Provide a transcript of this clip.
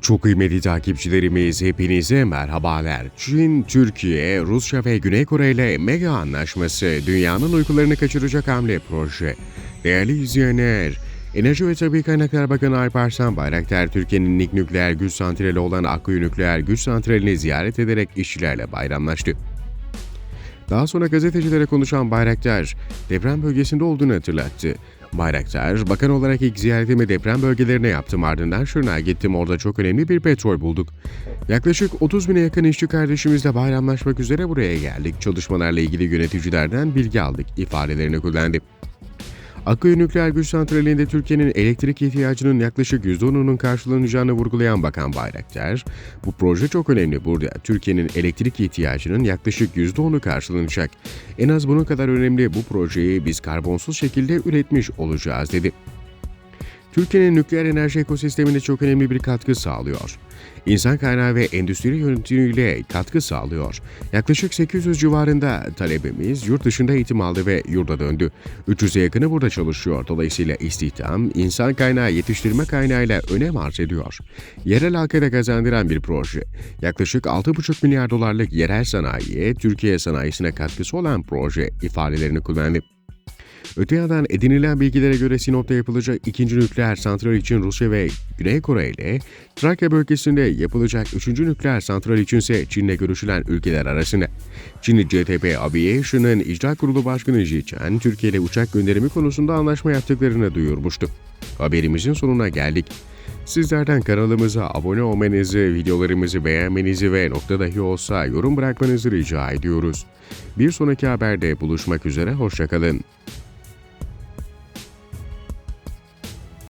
Çok kıymetli takipçilerimiz hepinize merhabalar. Çin, Türkiye, Rusya ve Güney Kore ile mega anlaşması dünyanın uykularını kaçıracak hamle proje. Değerli izleyenler, Enerji ve Tabi Kaynaklar Bakanı Alparslan Bayraktar, Türkiye'nin ilk nükleer güç santrali olan Akkuyu Nükleer Güç Santrali'ni ziyaret ederek işçilerle bayramlaştı. Daha sonra gazetecilere konuşan Bayraktar, deprem bölgesinde olduğunu hatırlattı. Bayraktar, bakan olarak ilk ziyaretimi deprem bölgelerine yaptım ardından Şırnak'a gittim orada çok önemli bir petrol bulduk. Yaklaşık 30 bine yakın işçi kardeşimizle bayramlaşmak üzere buraya geldik. Çalışmalarla ilgili yöneticilerden bilgi aldık ifadelerini kullandı. Akkuyu Nükleer Güç Santrali'nde Türkiye'nin elektrik ihtiyacının yaklaşık %10'unun karşılanacağını vurgulayan Bakan Bayraktar, bu proje çok önemli burada. Türkiye'nin elektrik ihtiyacının yaklaşık %10'u karşılanacak. En az bunun kadar önemli bu projeyi biz karbonsuz şekilde üretmiş olacağız dedi. Türkiye'nin nükleer enerji ekosistemine çok önemli bir katkı sağlıyor. İnsan kaynağı ve endüstri yönetimiyle katkı sağlıyor. Yaklaşık 800 civarında talebimiz yurt dışında eğitim aldı ve yurda döndü. 300'e yakını burada çalışıyor. Dolayısıyla istihdam, insan kaynağı yetiştirme kaynağıyla önem arz ediyor. Yerel halka da kazandıran bir proje. Yaklaşık 6,5 milyar dolarlık yerel sanayiye, Türkiye sanayisine katkısı olan proje ifadelerini kullandı. Öte yandan edinilen bilgilere göre Sinop'ta yapılacak ikinci nükleer santral için Rusya ve Güney Kore ile Trakya bölgesinde yapılacak üçüncü nükleer santral içinse Çin'le görüşülen ülkeler arasında. Çin CTP Aviation'ın icra kurulu başkanı Ji Chen, Türkiye ile uçak gönderimi konusunda anlaşma yaptıklarını duyurmuştu. Haberimizin sonuna geldik. Sizlerden kanalımıza abone olmanızı, videolarımızı beğenmenizi ve nokta dahi olsa yorum bırakmanızı rica ediyoruz. Bir sonraki haberde buluşmak üzere, hoşçakalın.